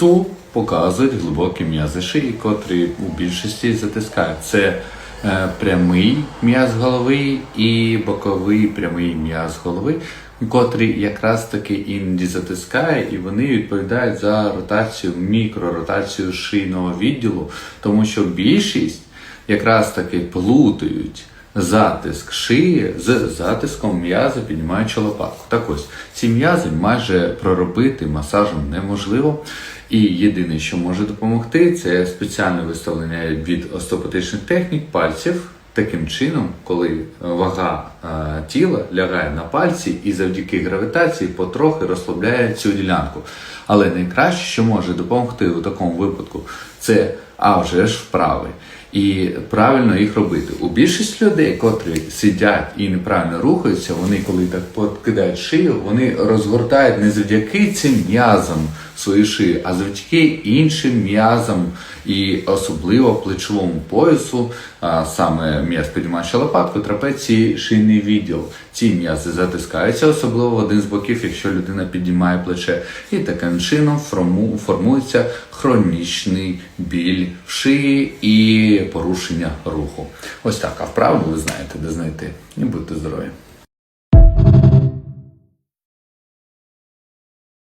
Ту показують глибокі м'язи шиї, котрі у більшості затискають. Це е, прямий м'яз голови і боковий прямий м'яз голови, котрий якраз таки іноді затискає, і вони відповідають за ротацію, мікроротацію шийного відділу, тому що більшість якраз таки плутають затиск шиї з затиском м'яза, піднімаючи лопатку. Так ось ці м'язи майже проробити масажем неможливо. І єдине, що може допомогти, це спеціальне виставлення від остеопатичних технік пальців. Таким чином, коли вага е, тіла лягає на пальці і завдяки гравітації потрохи розслабляє цю ділянку. Але найкраще, що може допомогти у такому випадку, це а вже ж вправи. І правильно їх робити. У більшість людей, котрі сидять і неправильно рухаються, вони коли так подкидають шию, вони розгортають не завдяки цим м'язам свої шиї, а завдяки іншим м'язам і особливо плечовому поясу, а саме м'яз піднімаючи лопатку, трапеції, шийний відділ. Ці м'язи затискаються, особливо в один з боків, якщо людина піднімає плече, і таким чином форму- формується хронічний біль в шиї і порушення руху. Ось так. А вправо ви знаєте, де знайти. І будьте здорові.